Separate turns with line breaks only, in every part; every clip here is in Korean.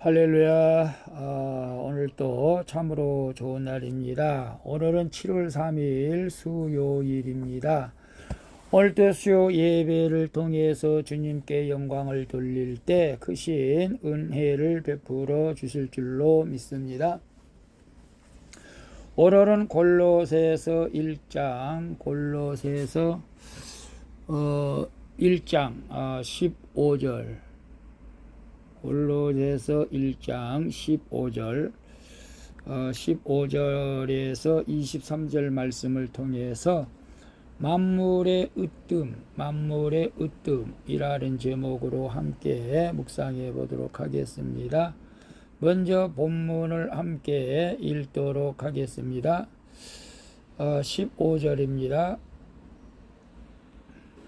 할렐루야. 아, 오늘 또 참으로 좋은 날입니다. 오늘은 7월 3일 수요일입니다. 오늘도 수요 예배를 통해서 주님께 영광을 돌릴 때 크신 은혜를 베풀어 주실 줄로 믿습니다. 오늘은 골로새서 1장 골로새서 어 1장 아, 15절 골로새서 1장 15절 어, 15절에서 23절 말씀을 통해서 만물의 으뜸, 만물의 으뜸이라는 제목으로 함께 묵상해 보도록 하겠습니다. 먼저 본문을 함께 읽도록 하겠습니다. 어, 15절입니다.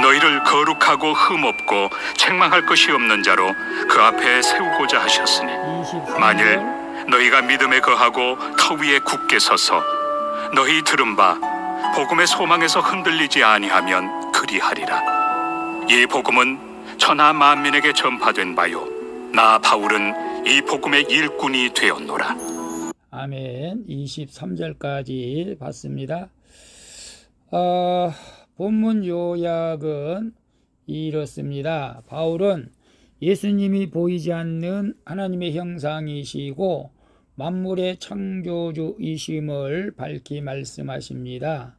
너희를 거룩하고 흠없고 책망할 것이 없는 자로 그 앞에 세우고자 하셨으니
23절
만일 너희가 믿음에 거하고 터 위에 굳게 서서 너희 들은 바 복음의 소망에서 흔들리지 아니하면 그리하리라 이 복음은 천하 만민에게 전파된 바요 나 바울은 이 복음의 일꾼이 되었노라
아멘. 23절까지 봤습니다. 어, 본문 요약은 이렇습니다. 바울은 예수님이 보이지 않는 하나님의 형상이시고 만물의 창조주이심을 밝히 말씀하십니다.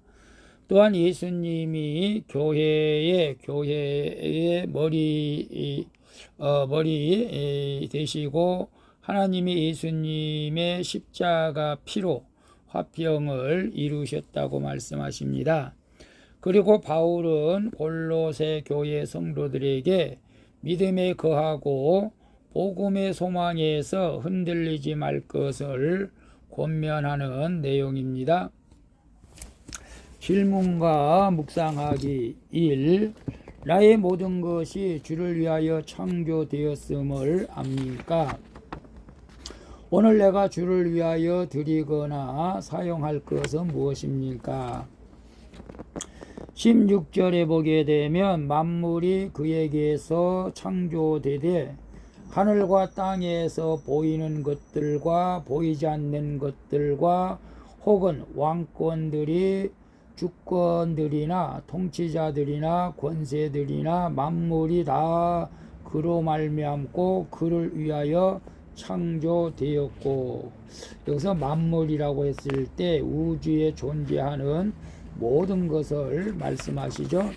또한 예수님이 교회의 교회의 머리 어, 머리 되시고 하나님이 예수님의 십자가 피로 화평을 이루셨다고 말씀하십니다. 그리고 바울은 골로새 교회 성도들에게 믿음에 거하고 복음의 소망에서 흔들리지 말 것을 권면하는 내용입니다. 질문과 묵상하기 1. 나의 모든 것이 주를 위하여 창조되었음을 압니까? 오늘 내가 주를 위하여 드리거나 사용할 것은 무엇입니까? 16절에 보게 되면 만물이 그에게서 창조되되 하늘과 땅에서 보이는 것들과 보이지 않는 것들과 혹은 왕권들이 주권들이나 통치자들이나 권세들이나 만물이 다 그로 말미암고 그를 위하여 창조되었고 여기서 만물이라고 했을 때 우주에 존재하는 모든 것을 말씀하시죠.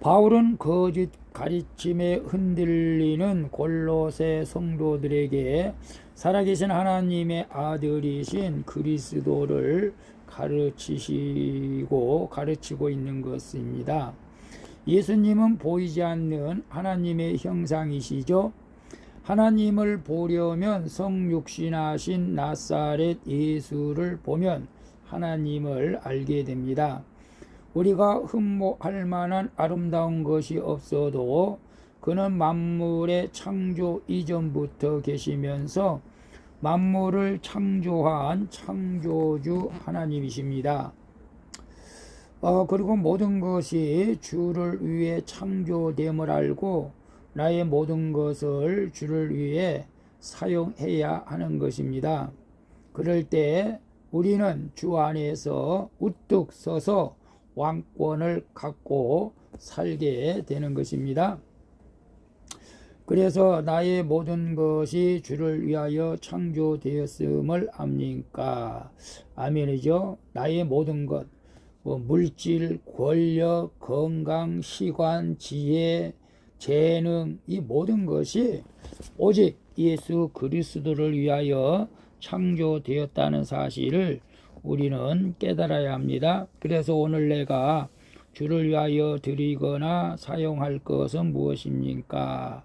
바울은 거짓 가르침에 흔들리는 골로새 성도들에게 살아계신 하나님의 아들이신 그리스도를 가르치시고 가르치고 있는 것입니다. 예수님은 보이지 않는 하나님의 형상이시죠. 하나님을 보려면 성육신하신 나사렛 예수를 보면 하나님을 알게 됩니다. 우리가 흠모할 만한 아름다운 것이 없어도 그는 만물의 창조 이전부터 계시면서 만물을 창조한 창조주 하나님이십니다. 어, 그리고 모든 것이 주를 위해 창조됨을 알고 나의 모든 것을 주를 위해 사용해야 하는 것입니다. 그럴 때 우리는 주 안에서 우뚝 서서 왕권을 갖고 살게 되는 것입니다. 그래서 나의 모든 것이 주를 위하여 창조되었음을 압니까? 아멘이죠. 나의 모든 것, 뭐 물질, 권력, 건강, 시관, 지혜, 재능 이 모든 것이 오직 예수 그리스도를 위하여 창조되었다는 사실을 우리는 깨달아야 합니다. 그래서 오늘 내가 주를 위하여 드리거나 사용할 것은 무엇입니까?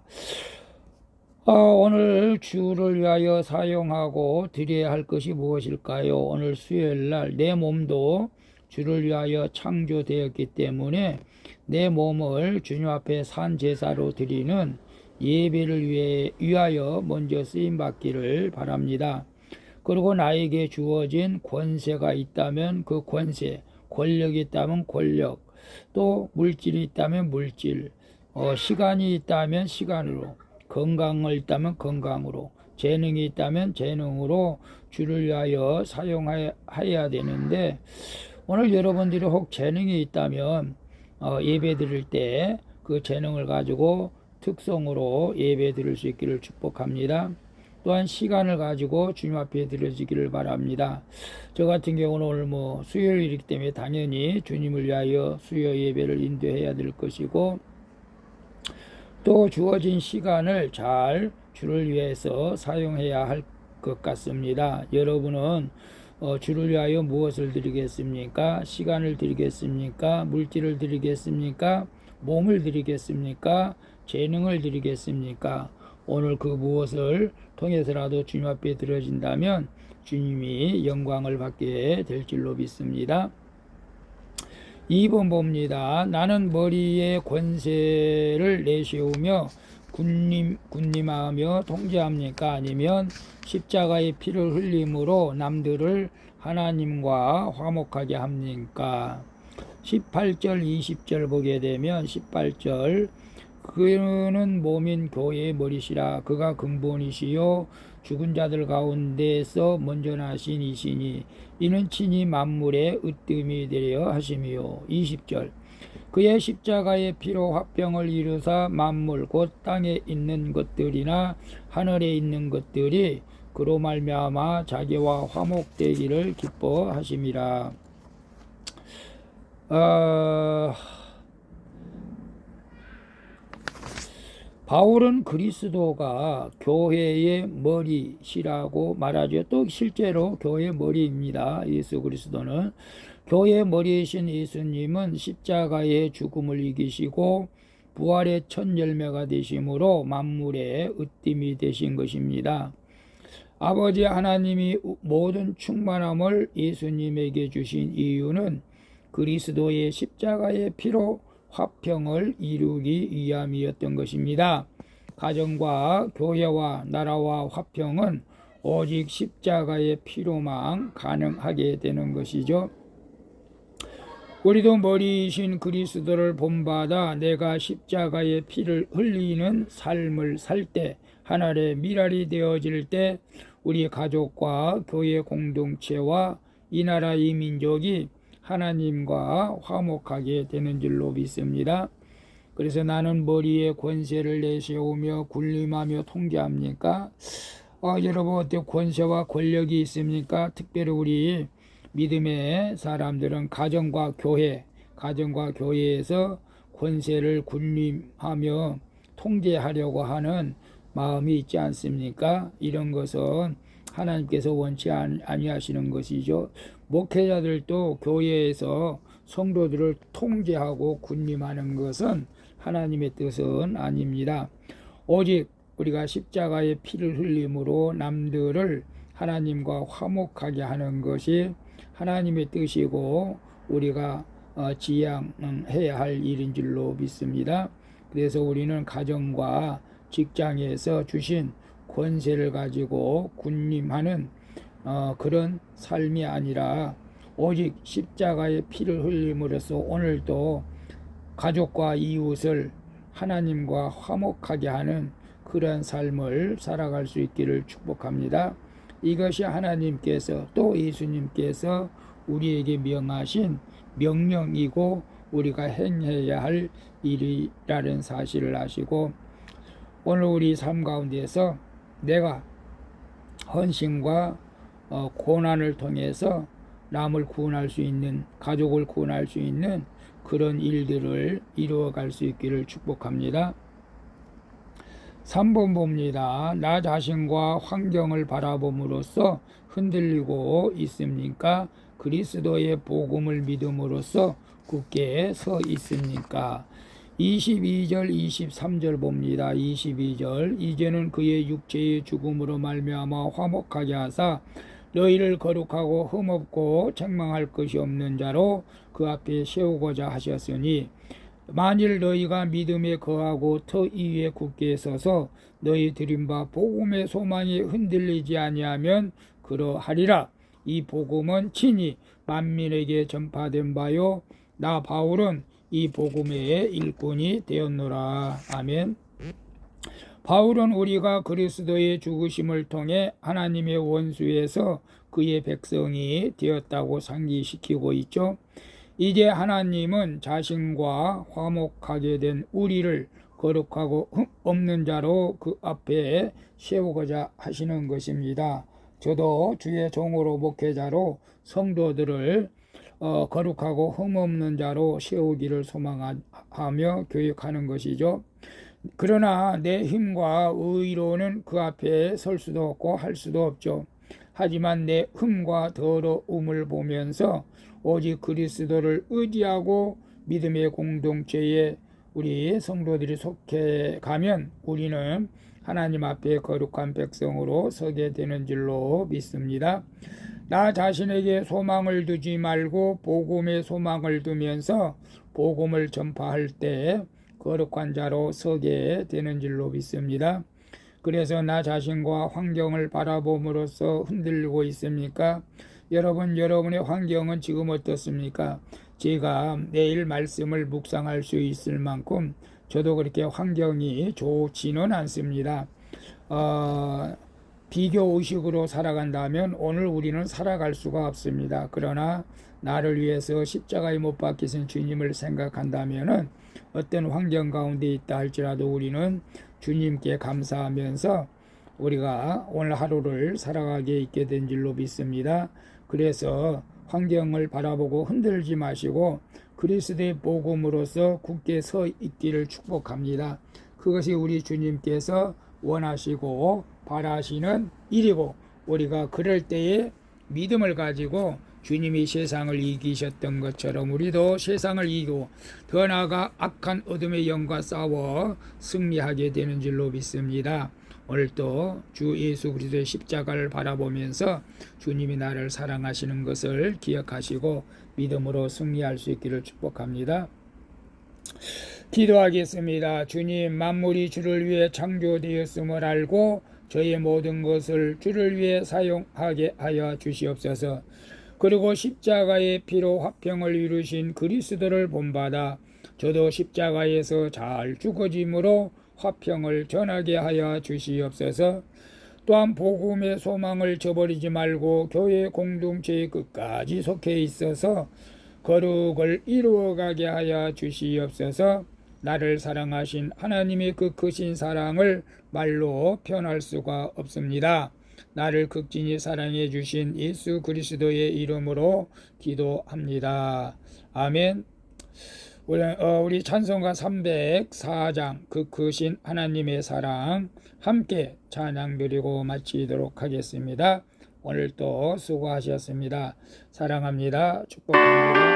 아, 오늘 주를 위하여 사용하고 드려야 할 것이 무엇일까요? 오늘 수요일 날 내 몸도 주를 위하여 창조되었기 때문에 내 몸을 주님 앞에 산 제사로 드리는 예배를 위해, 위하여 먼저 쓰임 받기를 바랍니다. 그리고 나에게 주어진 권세가 있다면 그 권세, 권력이 있다면 권력, 또 물질이 있다면 물질, 어, 시간이 있다면 시간으로, 건강을 있다면 건강으로, 재능이 있다면 재능으로 주를 위하여 사용해야 되는데 오늘 여러분들이 혹 재능이 있다면 어, 예배 드릴 때 그 재능을 가지고 특성으로 예배 드릴 수 있기를 축복합니다. 또한 시간을 가지고 주님 앞에 드려지기를 바랍니다. 저 같은 경우는 오늘 뭐 수요일이기 때문에 당연히 주님을 위하여 수요 예배를 인도해야 될 것이고 또 주어진 시간을 잘 주를 위해서 사용해야 할 것 같습니다. 여러분은 어, 주를 위하여 무엇을 드리겠습니까? 시간을 드리겠습니까? 물질을 드리겠습니까? 몸을 드리겠습니까? 재능을 드리겠습니까? 오늘 그 무엇을 통해서라도 주님 앞에 드려진다면 주님이 영광을 받게 될 줄로 믿습니다. 2번 봅니다. 나는 머리에 권세를 내세우며 군림, 군림하며 통제합니까? 아니면 십자가의 피를 흘림으로 남들을 하나님과 화목하게 합니까? 18절, 20절 보게 되면 18절 그는 몸인 교회의 머리시라. 그가 근본이시요. 죽은 자들 가운데서 먼저 나신 이시니 이는 친히 만물의 으뜸이 되려 하심이요. 20절. 그의 십자가의 피로 화병을 이루사 만물 곧 땅에 있는 것들이나 하늘에 있는 것들이 그로 말미암아 자기와 화목되기를 기뻐하심이라. 어... 바울은 그리스도가 교회의 머리시라고 말하죠. 또 실제로 교회의 머리입니다. 예수 그리스도는 교회의 머리이신 예수님은 십자가의 죽음을 이기시고 부활의 첫 열매가 되심으로 만물의 으뜸이 되신 것입니다. 아버지 하나님이 모든 충만함을 예수님에게 주신 이유는 그리스도의 십자가의 피로 화평을 이루기 위함이었던 것입니다. 가정과 교회와 나라와 화평은 오직 십자가의 피로만 가능하게 되는 것이죠. 우리도 머리이신 그리스도를 본받아 내가 십자가의 피를 흘리는 삶을 살 때 하늘의 미랄이 되어질 때 우리 가족과 교회 공동체와 이 나라 이 민족이 하나님과 화목하게 되는 줄로 믿습니다. 그래서 나는 머리에 권세를 내세우며 군림하며 통제합니까? 어, 여러분 어때 권세와 권력이 있습니까? 특별히 우리 믿음의 사람들은 가정과 교회, 가정과 교회에서 권세를 군림하며 통제하려고 하는 마음이 있지 않습니까? 이런 것은 하나님께서 원치 아니하시는 것이죠. 목회자들도 교회에서 성도들을 통제하고 군림하는 것은 하나님의 뜻은 아닙니다. 오직 우리가 십자가의 피를 흘림으로 남들을 하나님과 화목하게 하는 것이 하나님의 뜻이고 우리가 어, 지향해야 할 일인 줄로 믿습니다. 그래서 우리는 가정과 직장에서 주신 권세를 가지고 군림하는 어, 그런 삶이 아니라 오직 십자가의 피를 흘림으로써 오늘도 가족과 이웃을 하나님과 화목하게 하는 그런 삶을 살아갈 수 있기를 축복합니다. 이것이 하나님께서 또 예수님께서 우리에게 명하신 명령이고 우리가 행해야 할 일이라는 사실을 아시고 오늘 우리 삶 가운데에서 내가 헌신과 어, 고난을 통해서 남을 구원할 수 있는 가족을 구원할 수 있는 그런 일들을 이루어갈 수 있기를 축복합니다. 3번 봅니다. 나 자신과 환경을 바라봄으로써 흔들리고 있습니까? 그리스도의 복음을 믿음으로써 굳게 서 있습니까? 22절 23절 봅니다. 22절. 이제는 그의 육체의 죽음으로 말미암아 화목하게 하사 너희를 거룩하고 흠없고 책망할 것이 없는 자로 그 앞에 세우고자 하셨으니 만일 너희가 믿음에 거하고 터 위에 굳게 서서 너희 드린 바 복음의 소망이 흔들리지 아니하면 그러하리라. 이 복음은 친히 만민에게 전파된 바요. 나 바울은 이 복음의 일꾼이 되었노라 아멘 바울은 우리가 그리스도의 죽으심을 통해 하나님의 원수에서 그의 백성이 되었다고 상기시키고 있죠. 이제 하나님은 자신과 화목하게 된 우리를 거룩하고 흠 없는 자로 그 앞에 세우고자 하시는 것입니다. 저도 주의 종으로 목회자로 성도들을 어, 거룩하고 흠 없는 자로 세우기를 소망하며 교육하는 것이죠. 그러나 내 힘과 의로는 그 앞에 설 수도 없고 할 수도 없죠. 하지만 내 흠과 더러움을 보면서 오직 그리스도를 의지하고 믿음의 공동체에 우리 성도들이 속해 가면 우리는 하나님 앞에 거룩한 백성으로 서게 되는 줄로 믿습니다. 나 자신에게 소망을 두지 말고 복음에 소망을 두면서 복음을 전파할 때 거룩한 자로 서게 되는 줄로 믿습니다. 그래서 나 자신과 환경을 바라봄으로써 흔들리고 있습니까? 여러분, 여러분의 환경은 지금 어떻습니까? 제가 내일 말씀을 묵상할 수 있을 만큼 저도 그렇게 환경이 좋지는 않습니다. 어, 비교 의식으로 살아간다면 오늘 우리는 살아갈 수가 없습니다. 그러나 나를 위해서 십자가에 못 박히신 주님을 생각한다면은 어떤 환경 가운데 있다 할지라도 우리는 주님께 감사하면서 우리가 오늘 하루를 살아가게 있게 된 줄로 믿습니다. 그래서 환경을 바라보고 흔들지 마시고 그리스도의 복음으로서 굳게 서 있기를 축복합니다. 그것이 우리 주님께서 원하시고 바라시는 일이고 우리가 그럴 때에 믿음을 가지고 주님이 세상을 이기셨던 것처럼 우리도 세상을 이기고 더 나아가 악한 어둠의 영과 싸워 승리하게 되는 줄로 믿습니다. 오늘도 주 예수 그리스도의 십자가를 바라보면서 주님이 나를 사랑하시는 것을 기억하시고 믿음으로 승리할 수 있기를 축복합니다. 기도하겠습니다. 주님, 만물이 주를 위해 창조되었음을 알고 저의 모든 것을 주를 위해 사용하게 하여 주시옵소서. 그리고 십자가의 피로 화평을 이루신 그리스도를 본받아 저도 십자가에서 잘 죽어짐으로 화평을 전하게 하여 주시옵소서. 또한 복음의 소망을 저버리지 말고 교회 공동체의 끝까지 속해 있어서 거룩을 이루어가게 하여 주시옵소서. 나를 사랑하신 하나님의 그 크신 사랑을 말로 표현할 수가 없습니다. 나를 극진히 사랑해 주신 예수 그리스도의 이름으로 기도합니다. 아멘. 우리, 어, 우리 찬송가 304장 그 크신 하나님의 사랑 함께 찬양 드리고 마치도록 하겠습니다. 오늘도 수고하셨습니다. 사랑합니다. 축복합니다.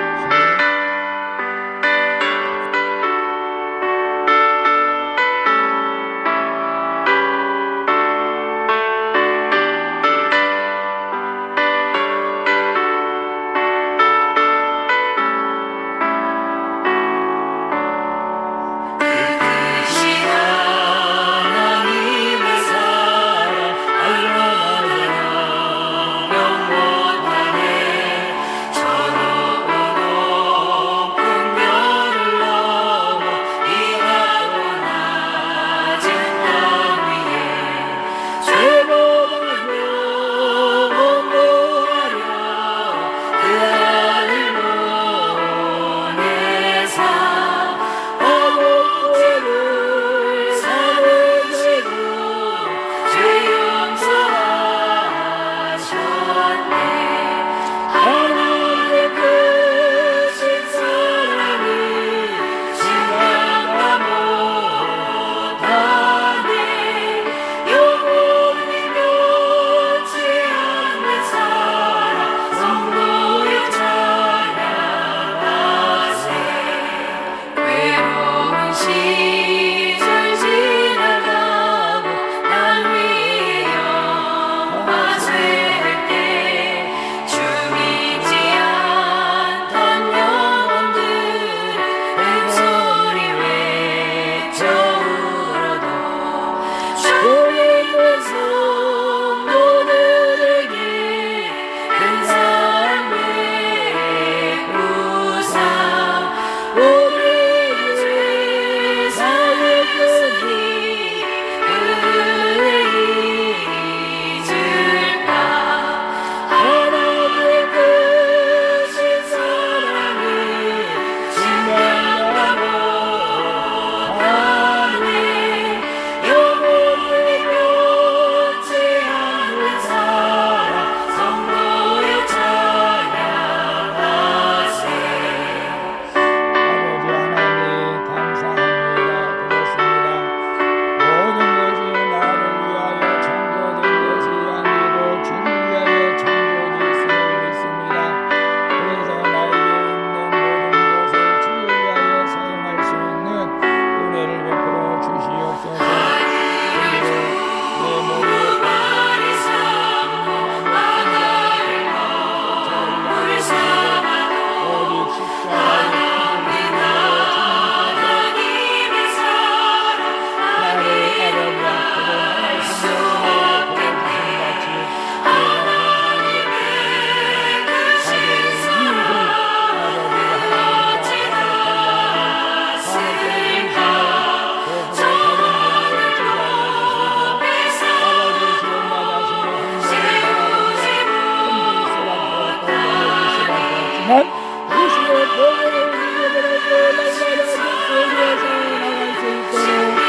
무시의 보고를 우리에게 보내고 날마다 주를 위해서 나갈 수 있도록.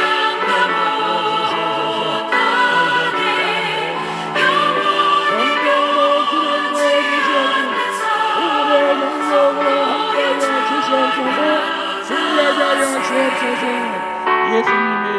주시옵소서 승리하게 하여
주옵소서 예수님의